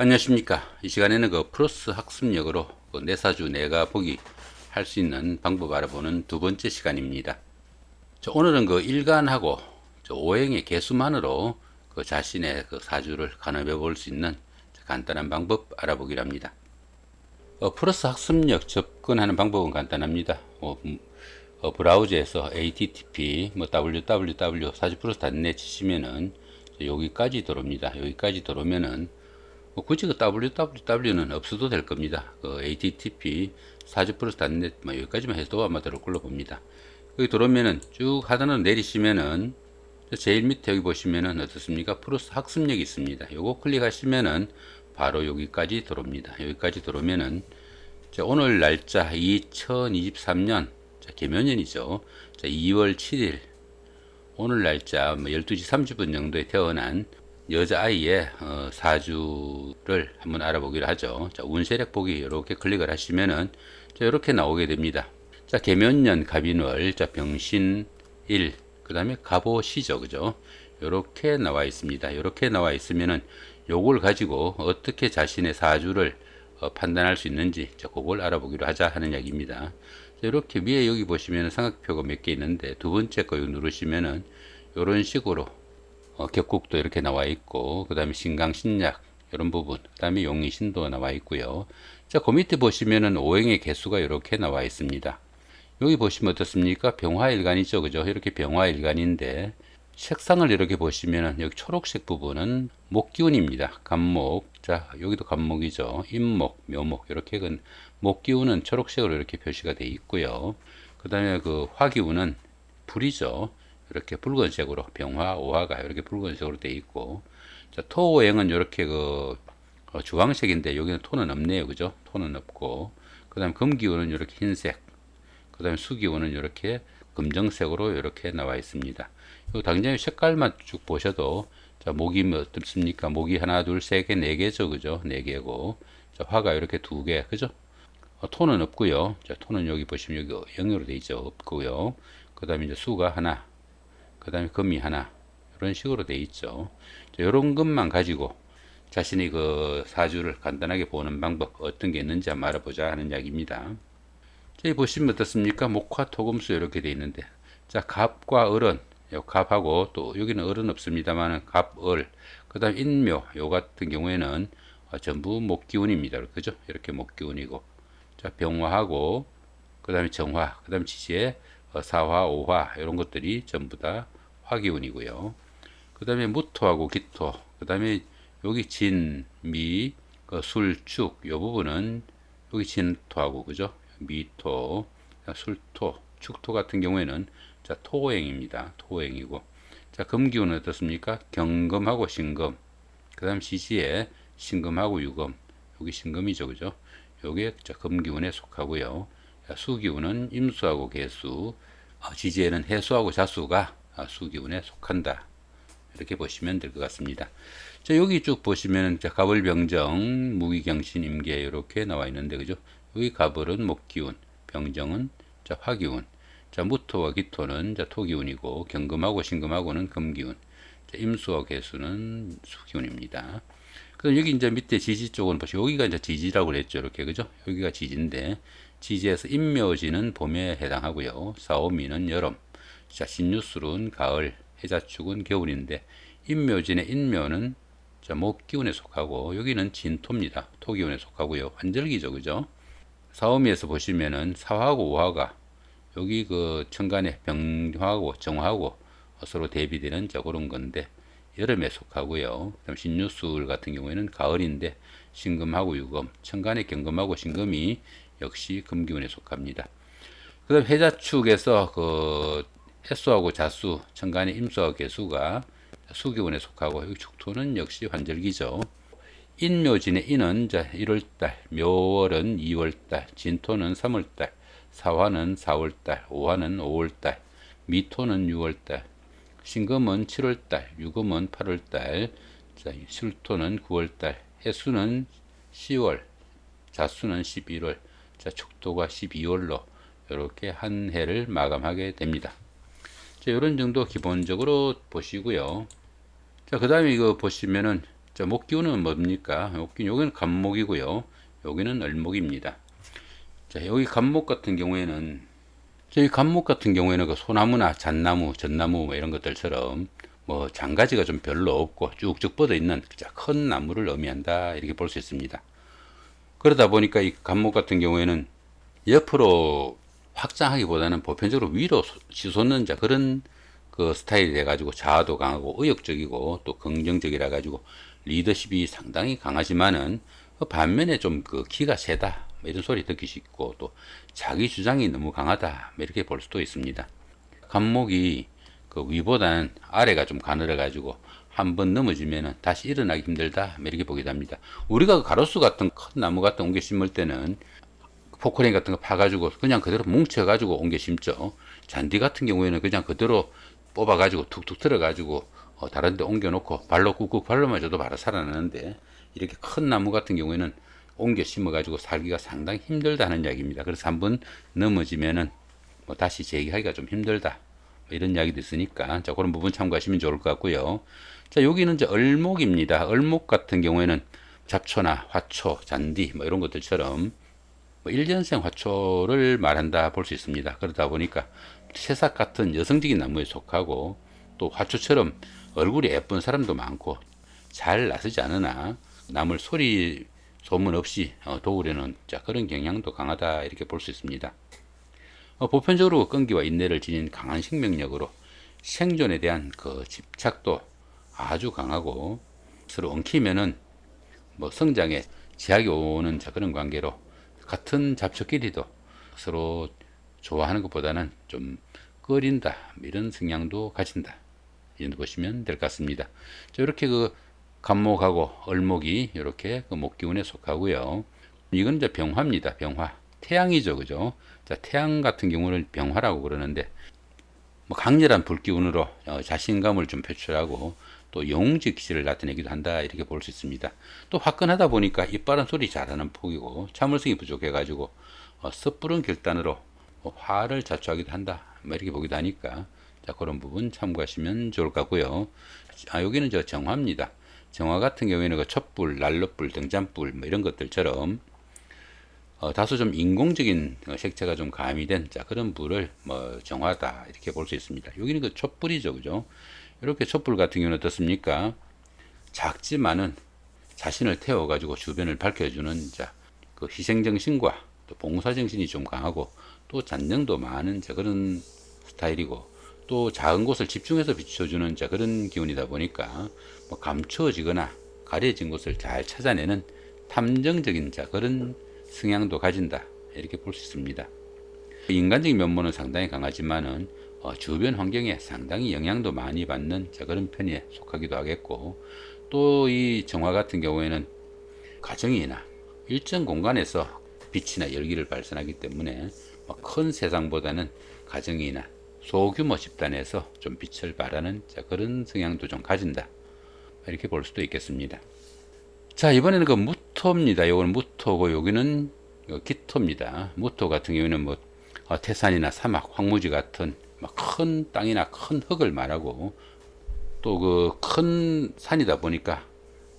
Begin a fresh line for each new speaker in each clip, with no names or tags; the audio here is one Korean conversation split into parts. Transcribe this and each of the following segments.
안녕하십니까. 이 시간에는 그 플러스 학습력으로 그 내사주 내가 보기 할 수 있는 방법 알아보는 두 번째 시간입니다. 자, 오늘은 그 일간하고 저 오행의 개수만으로 그 자신의 그 사주를 가늠해 볼 수 있는 간단한 방법 알아보기로 합니다. 어, 플러스 학습력 접근하는 방법은 간단합니다. 뭐, 음, 어, 브라우저에서 http 뭐 www 사주플러스.net 치시면은 여기까지 들어옵니다. 여기까지 들어오면은 뭐 굳이 그 www는 없어도 될 겁니다. 그 http 사주 플러스.net 뭐 여기까지만 해도 아마 들어올 걸로 봅니다. 여기 들어오면은 쭉 하단으로 내리시면은 제일 밑에 여기 보시면은 어떻습니까? 플러스 학습력이 있습니다. 요거 클릭하시면은 바로 여기까지 들어옵니다. 여기까지 들어오면은 자, 오늘 날짜 2023년 자, 개면년이죠. 자, 2월 7일 오늘 날짜 뭐 12시 30분 정도에 태어난 여자아이의 어, 사주를 한번 알아보기로 하죠. 자, 운세력 보기 이렇게 클릭을 하시면은 자, 이렇게 나오게 됩니다. 자, 개면년 갑인월, 자, 병신 1, 그 다음에 갑오시죠. 그죠? 이렇게 나와 있습니다. 이렇게 나와 있으면은 요걸 가지고 어떻게 자신의 사주를 어, 판단할 수 있는지 자, 그걸 알아보기로 하자 하는 이야기입니다. 자, 이렇게 위에 여기 보시면 삼각표가 몇 개 있는데 두 번째 거 누르시면은 이런 식으로 어, 격국도 이렇게 나와 있고 그 다음에 신강 신약 이런 부분 그 다음에 용의 신도 나와 있고요. 자, 그 밑에 보시면은 오행의 개수가 이렇게 나와 있습니다. 여기 보시면 어떻습니까? 병화일간이죠. 그죠? 이렇게 병화일간인데 색상을 이렇게 보시면은 여기 초록색 부분은 목기운입니다. 간목. 자, 여기도 간목이죠. 임목, 묘목 이렇게 그 목기운은 초록색으로 이렇게 표시가 되어 있고요. 그 다음에 그 화기운은 불이죠. 이렇게 붉은색으로 병화, 오화가 이렇게 붉은색으로 되어 있고 자, 토오행은 이렇게 그 어, 주황색인데 여기는 토는 없네요. 그죠? 토는 없고 그다음 금기운은 이렇게 흰색 그 다음에 수기운은 이렇게 검정색으로 이렇게 나와 있습니다. 요 당장의 색깔만 쭉 보셔도 자 목이 뭐 어떻습니까? 목이 하나, 둘, 세 개, 네 개죠, 그죠? 네 개고 자 화가 이렇게 두 개, 그죠? 어, 토는 없고요. 자 토는 여기 보시면 여기 영으로 돼 있죠, 없고요. 그 다음에 이제 수가 하나, 그 다음에 금이 하나 이런 식으로 돼 있죠. 자, 이런 것만 가지고 자신이 그 사주를 간단하게 보는 방법 어떤 게 있는지 한번 알아보자 하는 이야기입니다. 여기 보시면 어떻습니까? 목화 토금수 이렇게 돼 있는데 자 갑과 을은 요 갑하고 또 여기는 을은 없습니다만 갑, 을, 그 다음 인묘 요 같은 경우에는 어, 전부 목기운입니다. 그죠? 이렇게 목기운이고 자 병화하고 그 다음에 정화, 그 다음에 지지에 어, 사화, 오화 이런 것들이 전부 다 화기운이고요. 그 다음에 무토하고 기토, 그 다음에 여기 진, 미, 그 술, 축, 요 부분은 여기 진토하고 그죠? 미토, 술토, 축토 같은 경우에는 자 토행입니다. 토행이고 자 금기운은 어떻습니까? 경금하고 신금, 그 다음 시지에 신금하고 유금, 여기 신금이죠, 그죠? 요게 자 금기운에 속하고요. 자, 수기운은 임수하고 개수, 어, 지지에는 해수하고 자수가 아, 수기운에 속한다. 이렇게 보시면 될 것 같습니다. 자, 여기 쭉 보시면 자, 갑을 병정, 무기경신, 임계 이렇게 나와 있는데 그죠? 여기 갑을은 목기운, 병정은 자, 화기운. 자, 무토와 기토는 자, 토기운이고 경금하고 신금하고는 금기운. 자, 임수와 개수는 수기운입니다. 그럼 여기 이제 밑에 지지 쪽은 보시고 여기가 이제 지지라고 그랬죠. 이렇게 그죠? 여기가 지지인데 지지에서 임묘지는 봄에 해당하고요. 사오미는 여름. 자, 신유술은 가을, 해자축은 겨울인데 인묘진의 인묘는 자, 목기운에 속하고 여기는 진토입니다. 토기운에 속하고요. 환절기죠. 그죠? 사오미에서 보시면은 사화하고 오화가 여기 그 천간에 병화하고 정화하고 서로 대비되는 저 그런 건데 여름에 속하고요. 그다음 신유술 같은 경우에는 가을인데 신금하고 유금, 천간에 경금하고 신금이 역시 금기운에 속합니다. 그다음 해자축에서 그 해수하고 자수, 천간의 임수하고 개수가 수기운에 속하고 여기 축토는 역시 환절기죠. 인묘진의 인은 자 1월달, 묘월은 2월달, 진토는 3월달, 사화는 4월달, 오화는 5월달, 미토는 6월달, 신금은 7월달, 유금은 8월달, 자, 술토는 9월달, 해수는 10월, 자수는 11월, 자, 축토가 12월로 이렇게 한 해를 마감하게 됩니다. 자, 이런 정도 기본적으로 보시고요. 자, 그 다음에 이거 보시면은 자, 목기운은 뭡니까? 목기운, 여기는 간목이고요. 여기는 을목입니다. 자, 여기 간목 같은 경우에는, 저희 간목 같은 경우에는 그 소나무나 잣나무, 전나무 뭐 이런 것들처럼 뭐 장가지가 좀 별로 없고 쭉쭉 뻗어 있는 자, 큰 나무를 의미한다. 이렇게 볼 수 있습니다. 그러다 보니까 이 간목 같은 경우에는 옆으로 확장하기보다는 보편적으로 위로 치솟는 자 그런 그 스타일이 돼가지고 자아도 강하고 의욕적이고 또 긍정적이라 가지고 리더십이 상당히 강하지만은 그 반면에 좀그 기가 세다 뭐 이런 소리 듣기 쉽고 또 자기 주장이 너무 강하다 뭐 이렇게 볼 수도 있습니다. 간목이 그 위보다는 아래가 좀 가늘어 가지고 한번 넘어지면은 다시 일어나기 힘들다 뭐 이렇게 보기도 합니다. 우리가 그 가로수 같은 큰 나무 같은 옮겨 심을 때는 포크레인 같은 거 파가지고 그냥 그대로 뭉쳐가지고 옮겨 심죠. 잔디 같은 경우에는 그냥 그대로 뽑아가지고 툭툭 틀어가지고 어, 다른 데 옮겨놓고 발로 꾹꾹 발로만 줘도 바로 살아나는데 이렇게 큰 나무 같은 경우에는 옮겨 심어가지고 살기가 상당히 힘들다는 이야기입니다. 그래서 한번 넘어지면은 뭐 다시 재기하기가 좀 힘들다. 뭐 이런 이야기도 있으니까 자 그런 부분 참고하시면 좋을 것 같고요. 자 여기는 이제 을목입니다. 을목 같은 경우에는 잡초나 화초, 잔디 뭐 이런 것들처럼 뭐 1년생 화초를 말한다 볼 수 있습니다. 그러다 보니까 새싹 같은 여성적인 나무에 속하고 또 화초처럼 얼굴이 예쁜 사람도 많고 잘 나서지 않으나 남을 소리 소문 없이 어, 도우려는 자, 그런 경향도 강하다 이렇게 볼 수 있습니다. 어, 보편적으로 끈기와 인내를 지닌 강한 생명력으로 생존에 대한 그 집착도 아주 강하고 서로 엉키면은 뭐 성장에 제약이 오는 자, 그런 관계로 같은 잡초끼리도 서로 좋아하는 것보다는 좀 꺼린다 이런 성향도 가진다 이런 보시면 될 것 같습니다. 자, 이렇게 그 간목하고 을목이 이렇게 그 목기운에 속하고요. 이건 이제 병화입니다. 병화. 태양이죠, 그죠? 자, 태양 같은 경우는 병화라고 그러는데 뭐 강렬한 불기운으로 어, 자신감을 좀 표출하고 또 영웅적 기질을 나타내기도 한다 이렇게 볼 수 있습니다. 또 화끈하다 보니까 이빠른 소리 잘하는 폭이고 참을성이 부족해가지고 어, 섣부른 결단으로 뭐 화를 자초하기도 한다 뭐 이렇게 보기도 하니까 자 그런 부분 참고하시면 좋을 것 같고요. 아 여기는 저 정화입니다. 정화 같은 경우에는 그 촛불, 난로불, 등잔불 뭐 이런 것들처럼 어, 다소 좀 인공적인 어, 색채가 좀 가미된 자 그런 불을 뭐 정화다 이렇게 볼 수 있습니다. 여기는 그 촛불이죠, 그죠? 이렇게 촛불 같은 경우는 어떻습니까? 작지만은 자신을 태워가지고 주변을 밝혀주는 자, 그 희생정신과 또 봉사정신이 좀 강하고 또 잔정도 많은 자 그런 스타일이고 또 작은 곳을 집중해서 비춰주는 자 그런 기운이다 보니까 뭐 감추어지거나 가려진 곳을 잘 찾아내는 탐정적인 자 그런 성향도 가진다 이렇게 볼 수 있습니다. 인간적인 면모는 상당히 강하지만은 어, 주변 환경에 상당히 영향도 많이 받는 자 그런 편에 속하기도 하겠고 또 이 정화 같은 경우에는 가정이나 일정 공간에서 빛이나 열기를 발산하기 때문에 뭐큰 세상보다는 가정이나 소규모 집단에서 좀 빛을 발하는 자 그런 성향도 좀 가진다 이렇게 볼 수도 있겠습니다. 자 이번에는 그 무토입니다. 이거는 무토고 여기는 기토입니다. 무토 같은 경우에는 뭐 어, 태산이나 사막, 황무지 같은 큰 땅이나 큰 흙을 말하고 또 그 큰 산이다 보니까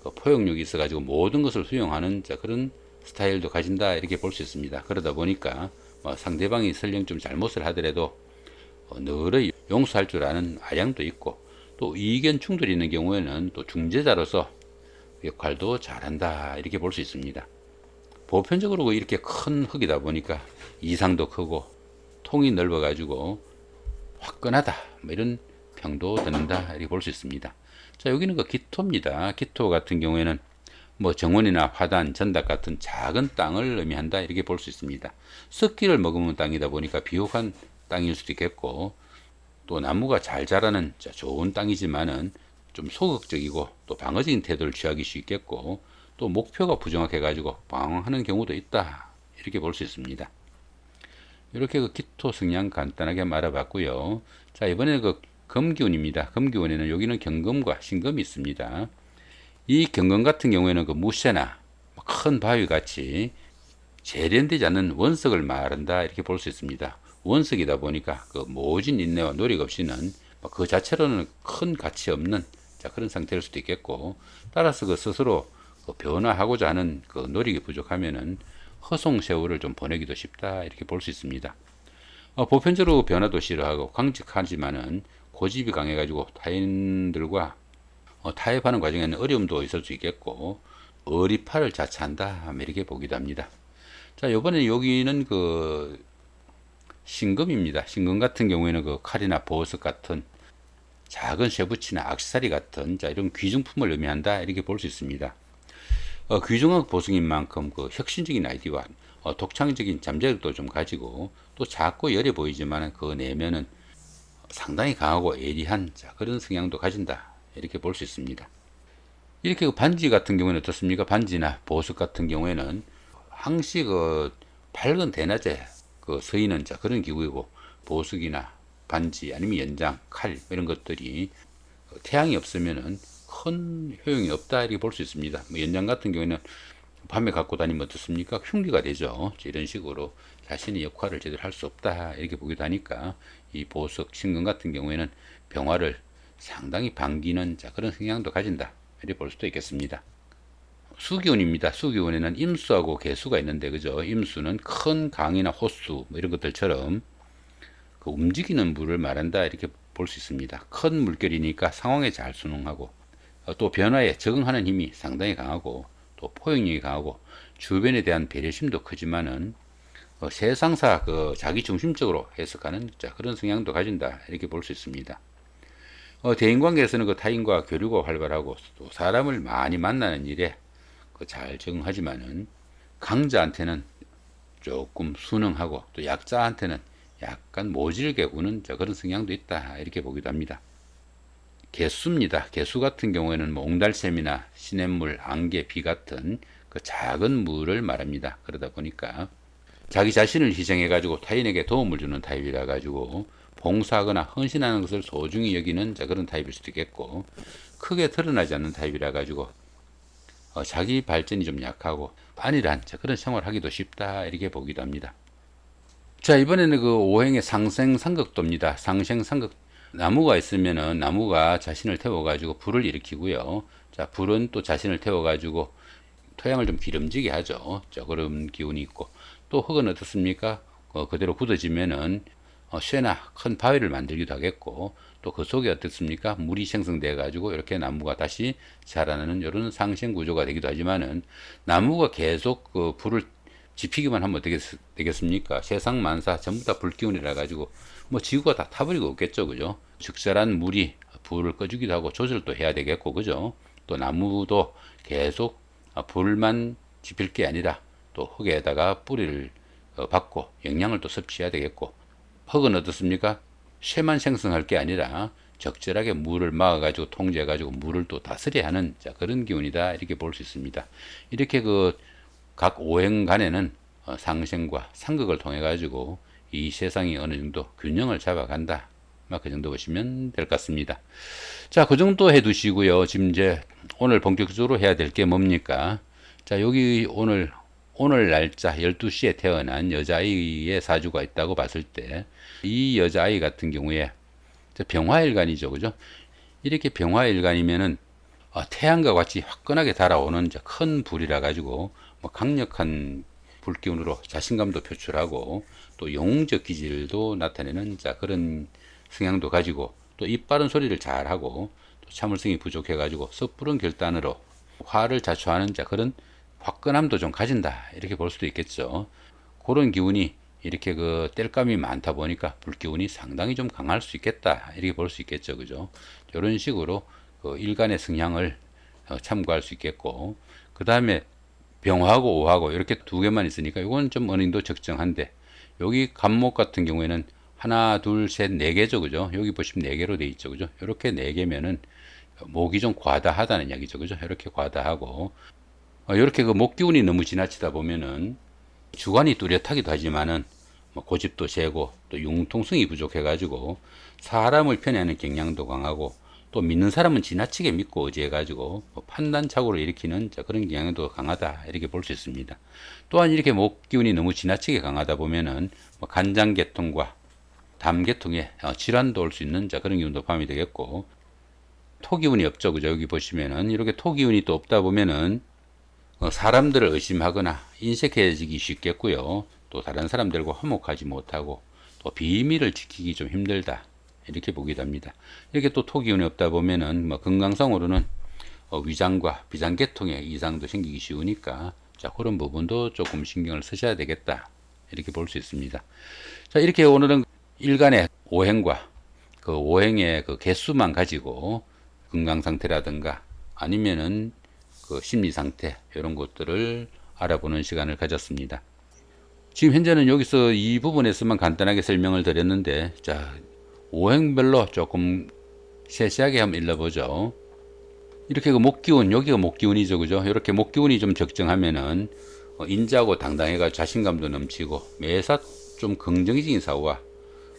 그 포용력이 있어가지고 모든 것을 수용하는 자 그런 스타일도 가진다 이렇게 볼 수 있습니다. 그러다 보니까 뭐 상대방이 설령 좀 잘못을 하더라도 어, 너를 용서할 줄 아는 아량도 있고 또 이견 충돌이 있는 경우에는 또 중재자로서 역할도 잘한다 이렇게 볼 수 있습니다. 보편적으로 이렇게 큰 흙이다 보니까 이상도 크고 통이 넓어 가지고 화끈하다 뭐 이런 평도 드는다 이렇게 볼 수 있습니다. 자 여기는 그 기토입니다. 기토 같은 경우에는 뭐 정원이나 화단, 전닭 같은 작은 땅을 의미한다 이렇게 볼 수 있습니다. 습기를 머금은 땅이다 보니까 비옥한 땅일 수도 있겠고 또 나무가 잘 자라는 좋은 땅이지만은 좀 소극적이고 또 방어적인 태도를 취하기 쉽겠고 또 목표가 부정확해 가지고 방황하는 경우도 있다 이렇게 볼 수 있습니다. 이렇게 그 기토 성향 간단하게 말해봤고요. 자 이번에는 그 금기운입니다. 금기운에는 여기는 경금과 신금이 있습니다. 이 경금 같은 경우에는 그 무쇠나 큰 바위 같이 재련되지 않는 원석을 말한다 이렇게 볼 수 있습니다. 원석이다 보니까 그 모진 인내와 노력 없이는 그 자체로는 큰 가치 없는 자 그런 상태일 수도 있겠고 따라서 그 스스로 그 변화하고자 하는 그 노력이 부족하면은 허송 세월을 좀 보내기도 쉽다 이렇게 볼 수 있습니다. 어, 보편적으로 변화도 싫어하고 강직하지만은 고집이 강해가지고 타인들과 어, 타협하는 과정에는 어려움도 있을 수 있겠고 어리파를 자처한다 이렇게 보기도 합니다. 자 이번에 여기는 그 신금입니다. 신금 같은 경우에는 그 칼이나 보석 같은 작은 쇠붙이나 악세사리 같은 자 이런 귀중품을 의미한다 이렇게 볼 수 있습니다. 어, 귀중한 보석인 만큼 그 혁신적인 아이디어와 어, 독창적인 잠재력도 좀 가지고 또 작고 여려 보이지만 그 내면은 상당히 강하고 예리한 자, 그런 성향도 가진다 이렇게 볼 수 있습니다. 이렇게 그 반지 같은 경우는 어떻습니까? 반지나 보석 같은 경우에는 항시 그 밝은 대낮에 그 서있는 자 그런 기구이고 보석이나 반지 아니면 연장, 칼 이런 것들이 태양이 없으면은 큰 효용이 없다 이렇게 볼 수 있습니다. 뭐 연장 같은 경우에는 밤에 갖고 다니면 어떻습니까? 흉기가 되죠. 이런 식으로 자신의 역할을 제대로 할 수 없다 이렇게 보기도 하니까 이 보석, 신금 같은 경우에는 병화를 상당히 반기는 자 그런 성향도 가진다 이렇게 볼 수도 있겠습니다. 수기운입니다. 수기운에는 임수하고 개수가 있는데 그죠? 임수는 큰 강이나 호수 뭐 이런 것들처럼 그 움직이는 물을 말한다 이렇게 볼 수 있습니다. 큰 물결이니까 상황에 잘 순응하고 어, 또 변화에 적응하는 힘이 상당히 강하고 또 포용력이 강하고 주변에 대한 배려심도 크지만은 어, 세상사 그 자기 중심적으로 해석하는 자, 그런 성향도 가진다 이렇게 볼 수 있습니다. 어, 대인관계에서는 그 타인과 교류가 활발하고 또 사람을 많이 만나는 일에 그 잘 적응하지만은 강자한테는 조금 순응하고 또 약자한테는 약간 모질게 구는 그런 성향도 있다 이렇게 보기도 합니다. 개수입니다. 개수 같은 경우에는 뭐 옹달샘이나 시냇물, 안개, 비 같은 그 작은 물을 말합니다. 그러다 보니까 자기 자신을 희생해 가지고 타인에게 도움을 주는 타입이라 가지고 봉사하거나 헌신하는 것을 소중히 여기는 그런 타입일 수도 있겠고 크게 드러나지 않는 타입이라 가지고 어, 자기 발전이 좀 약하고 안일한 그런 생활을 하기도 쉽다 이렇게 보기도 합니다. 자 이번에는 그 오행의 상생 상극도입니다. 상생 상극 나무가 있으면은 나무가 자신을 태워가지고 불을 일으키고요. 자 불은 또 자신을 태워가지고 토양을 좀 기름지게 하죠. 자 그런 기운이 있고 또 흙은 어떻습니까? 어, 그대로 굳어지면은 어, 쇠나 큰 바위를 만들기도 하겠고 또 그 속에 어떻습니까? 물이 생성돼 가지고 이렇게 나무가 다시 자라나는 이런 상생 구조가 되기도 하지만은 나무가 계속 그 불을 지피기만 하면 어떻게 되겠습니까? 세상 만사 전부 다 불기운이라 가지고 뭐 지구가 다 타버리고 없겠죠, 그죠? 적절한 물이 불을 꺼주기도 하고 조절도 해야 되겠고, 그죠? 또 나무도 계속 불만 지필 게 아니라 또 흙에다가 뿌리를 어, 받고 영양을 또 섭취해야 되겠고, 흙은 어떻습니까? 쇠만 생성할 게 아니라 적절하게 물을 막아가지고 통제해가지고 물을 또 다스려야 하는 자, 그런 기운이다 이렇게 볼 수 있습니다. 이렇게 그 각 오행 간에는 어, 상생과 상극을 통해 가지고 이 세상이 어느 정도 균형을 잡아간다. 그 정도 보시면 될 것 같습니다. 자, 그 정도 해 두시고요. 지금 이제 오늘 본격적으로 해야 될 게 뭡니까? 자, 여기 오늘 오늘 날짜 12시에 태어난 여자아이의 사주가 있다고 봤을 때 이 여자아이 같은 경우에 병화일간이죠. 그죠? 이렇게 병화일간이면은 어, 태양과 같이 화끈하게 달아오는 큰 불이라 가지고 뭐 강력한 불기운으로 자신감도 표출하고 또 영웅적 기질도 나타내는 자 그런 성향도 가지고 또 입 바른 소리를 잘하고 또 참을성이 부족해 가지고 섣부른 결단으로 화를 자초하는 자 그런 화끈함도 좀 가진다 이렇게 볼 수도 있겠죠. 그런 기운이 이렇게 그 뗄감이 많다 보니까 불기운이 상당히 좀 강할 수 있겠다 이렇게 볼 수 있겠죠, 그죠? 이런 식으로 그 일간의 성향을 어, 참고할 수 있겠고 그 다음에 병하고 오하고 이렇게 두 개만 있으니까 이건 좀 정도 적정한데 여기 간목 같은 경우에는 하나 둘 셋 네 개죠. 그죠? 여기 보시면 네 개로 돼 있죠. 그죠? 이렇게 네 개면은 목이 좀 과다하다는 이야기죠. 그죠? 이렇게 과다하고. 어, 이렇게 그 목 기운이 너무 지나치다 보면은 주관이 뚜렷하기도 하지만은 뭐 고집도 세고 또 융통성이 부족해 가지고 사람을 편애하는 경향도 강하고 또 믿는 사람은 지나치게 믿고 의지해 가지고 뭐 판단 착오를 일으키는 그런 경향도 강하다 이렇게 볼 수 있습니다. 또한 이렇게 목 기운이 너무 지나치게 강하다 보면은 뭐 간장계통과 담계통에 어, 질환도 올 수 있는 그런 기운도 포함이 되겠고 토기운이 없죠. 그죠? 여기 보시면은 이렇게 토기운이 또 없다 보면은 어, 사람들을 의심하거나 인색해지기 쉽겠고요. 또 다른 사람들과 화목하지 못하고 또 비밀을 지키기 좀 힘들다. 이렇게 보기도 합니다. 이렇게 또 토기운이 없다 보면은 뭐 건강상으로는 어, 위장과 비장계통에 이상도 생기기 쉬우니까 자 그런 부분도 조금 신경을 쓰셔야 되겠다. 이렇게 볼 수 있습니다. 자 이렇게 오늘은 일간의 오행과 그 오행의 그 개수만 가지고 건강 상태라든가 아니면은 그 심리 상태 이런 것들을 알아보는 시간을 가졌습니다. 지금 현재는 여기서 이 부분에서만 간단하게 설명을 드렸는데 자 오행별로 조금 세세하게 한번 일러보죠. 이렇게 그 목기운 여기가 목기운이죠, 그죠? 이렇게 목기운이 좀 적정하면은 어, 인자고 당당해가 자신감도 넘치고 매사 좀 긍정적인 사고와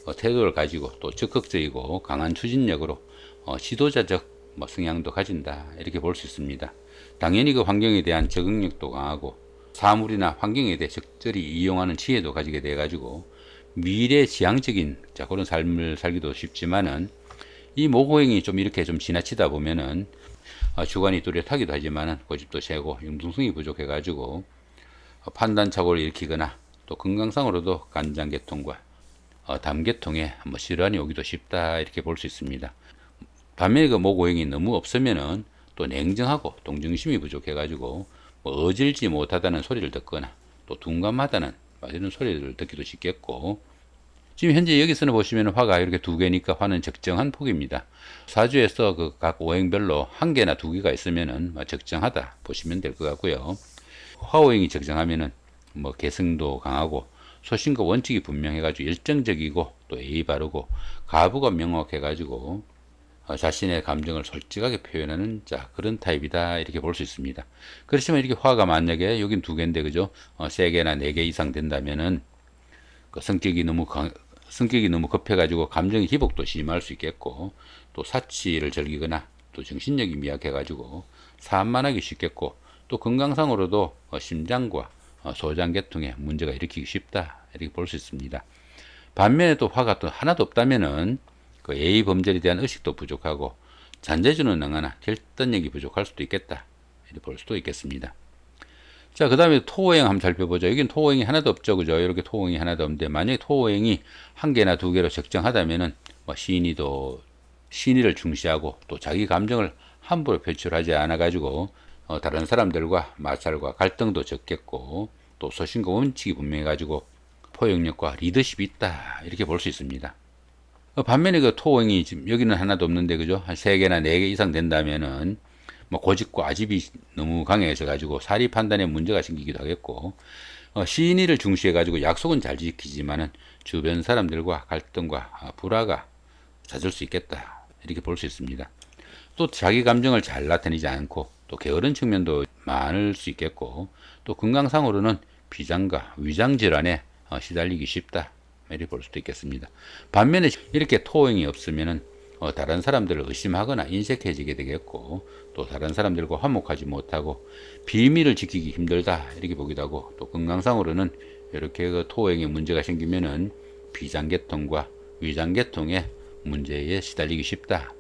어, 태도를 가지고 또 적극적이고 강한 추진력으로 어, 지도자적 뭐 성향도 가진다 이렇게 볼 수 있습니다. 당연히 그 환경에 대한 적응력도 강하고 사물이나 환경에 대해 적절히 이용하는 지혜도 가지게 돼 가지고 미래 지향적인 자 그런 삶을 살기도 쉽지만은 이 모고행이 좀 이렇게 좀 지나치다 보면은 어, 주관이 뚜렷하기도 하지만은 고집도 세고 융통성이 부족해 가지고 어, 판단착오를 일으키거나 또 건강상으로도 간장계통과 어, 담계통에 뭐 질환이 오기도 쉽다 이렇게 볼 수 있습니다. 반면에 그 모고행이 너무 없으면은 또 냉정하고 동정심이 부족해 가지고 뭐 어질지 못하다는 소리를 듣거나 또 둔감하다는 뭐 이런 소리를 듣기도 쉽겠고 지금 현재 여기서는 보시면 화가 이렇게 두 개니까 화는 적정한 폭입니다. 사주에서 그 각 오행별로 한 개나 두 개가 있으면은 뭐 적정하다 보시면 될 것 같고요. 화오행이 적정하면은 뭐 개성도 강하고 소신과 원칙이 분명해가지고 열정적이고 또 예의 바르고 가부가 명확해가지고 어, 자신의 감정을 솔직하게 표현하는 자 그런 타입이다 이렇게 볼 수 있습니다. 그렇지만 이렇게 화가 만약에 여긴 두 개인데 그죠? 어, 세 개나 네 개 이상 된다면은 그 성격이 너무 강, 성격이 너무 급해가지고 감정의 기복도 심할 수 있겠고 또 사치를 즐기거나 또 정신력이 미약해가지고 산만하기 쉽겠고 또 건강상으로도 어, 심장과 어, 소장계통에 문제가 일으키기 쉽다 이렇게 볼 수 있습니다. 반면에 또 화가 또 하나도 없다면은 그 예의 범절에 대한 의식도 부족하고 잔재주는 능하나 결단력이 부족할 수도 있겠다 이렇게 볼 수도 있겠습니다. 자, 그 다음에 토오행 한번 살펴보죠. 여긴 토오행이 하나도 없죠. 그죠? 이렇게 토오행이 하나도 없는데, 만약에 토오행이 한 개나 두 개로 적정하다면은, 뭐, 시인이도, 신의를 중시하고, 또 자기 감정을 함부로 표출하지 않아가지고, 어, 다른 사람들과 마찰과 갈등도 적겠고, 또 소신과 원칙이 분명해가지고, 포용력과 리더십이 있다. 이렇게 볼 수 있습니다. 어, 반면에 그 토오행이 지금 여기는 하나도 없는데, 그죠? 한 세 개나 네 개 이상 된다면은, 뭐 고집과 아집이 너무 강해져 가지고 사리 판단에 문제가 생기기도 하겠고 어, 시인이를 중시해 가지고 약속은 잘 지키지만은 주변 사람들과 갈등과 아, 불화가 잦을 수 있겠다 이렇게 볼 수 있습니다. 또 자기 감정을 잘 나타내지 않고 또 게으른 측면도 많을 수 있겠고 또 건강상으로는 비장과 위장 질환에 어, 시달리기 쉽다 이렇게 볼 수도 있겠습니다. 반면에 이렇게 토행이 없으면은 어, 다른 사람들을 의심하거나 인색해지게 되겠고 또 다른 사람들과 화목하지 못하고 비밀을 지키기 힘들다 이렇게 보기도 하고 또 건강상으로는 이렇게 그 토행에 문제가 생기면은 비장계통과 위장계통의 문제에 시달리기 쉽다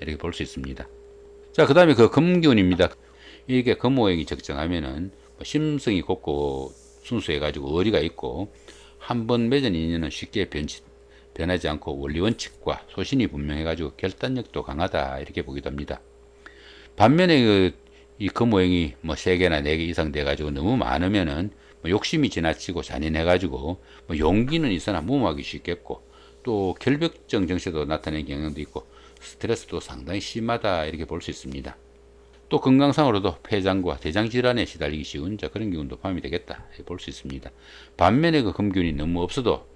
이렇게 볼 수 있습니다. 자, 그 다음에 그 금균입니다. 이게 금오행이 적정하면은 뭐 심성이 곱고 순수해가지고 의리가 있고 한 번 맺은 인연은 쉽게 변치, 변하지 않고 원리 원칙과 소신이 분명해가지고 결단력도 강하다 이렇게 보기도 합니다. 반면에 그, 이 금오행이 뭐 세 개나 네 개 이상 돼가지고 너무 많으면은 뭐 욕심이 지나치고 잔인해가지고 뭐 용기는 있으나 무모하기 쉽겠고 또 결벽증 정세도 나타내는 경향도 있고 스트레스도 상당히 심하다 이렇게 볼 수 있습니다. 또 건강상으로도 폐장과 대장 질환에 시달리기 쉬운 자 그런 기운도 포함이 되겠다 볼 수 있습니다. 반면에 그 금균이 너무 없어도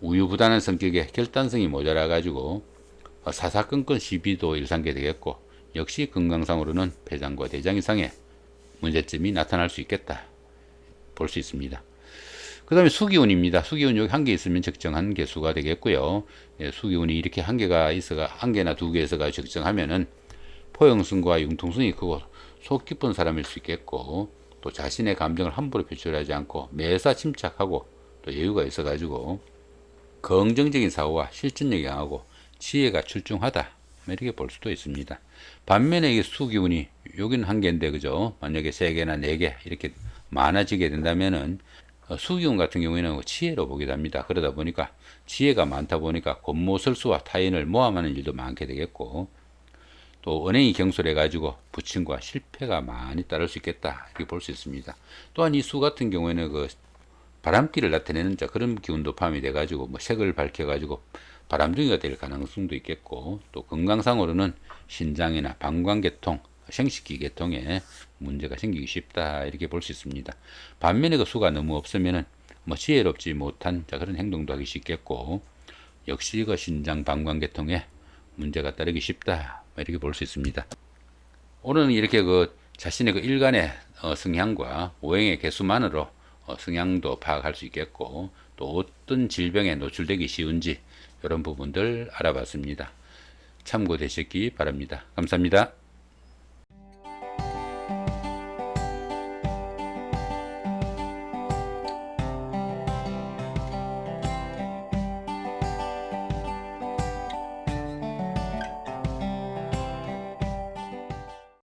우유부단한 성격에 결단성이 모자라 가지고 사사건건 시비도 일상게 되겠고 역시 건강상으로는 폐장과 대장 이상의 문제점이 나타날 수 있겠다 볼 수 있습니다. 그 다음에 수기운입니다. 수기운 여기 한 개 있으면 적정한 개수가 되겠고요. 예, 수기운이 이렇게 한 개가 있어가 한 개나 두 개에서가 적정하면은 포용성과 융통성이 크고 속 깊은 사람일 수 있겠고 또 자신의 감정을 함부로 표출하지 않고 매사 침착하고 또 여유가 있어가지고 긍정적인 사고와 실천력이 강하고 지혜가 출중하다 이렇게 볼 수도 있습니다. 반면에 이게 수기운이 여기는 한 개인데 그죠? 만약에 세 개나 네 개 이렇게 많아지게 된다면은 어, 수기운 같은 경우에는 치해로 보기도 합니다. 그러다 보니까 지혜가 많다 보니까 권모설수와 타인을 모함하는 일도 많게 되겠고 또 은행이 경솔해 가지고 부친과 실패가 많이 따를 수 있겠다 이렇게 볼 수 있습니다. 또한 이 수 같은 경우에는 그 바람기를 나타내는 자 그런 기운도 포함이 돼 가지고 뭐 색을 밝혀 가지고 바람둥이가 될 가능성도 있겠고 또 건강상으로는 신장이나 방광계통, 생식기 계통에 문제가 생기기 쉽다 이렇게 볼 수 있습니다. 반면에 그 수가 너무 없으면은 뭐 지혜롭지 못한 자 그런 행동도 하기 쉽겠고 역시 그 신장 방광계통에 문제가 따르기 쉽다 뭐 이렇게 볼 수 있습니다. 오늘은 이렇게 그 자신의 그 일간의 어, 성향과 오행의 개수만으로 어, 성향도 파악할 수 있겠고 또 어떤 질병에 노출되기 쉬운지 이런 부분들 알아봤습니다. 참고되셨기 바랍니다. 감사합니다.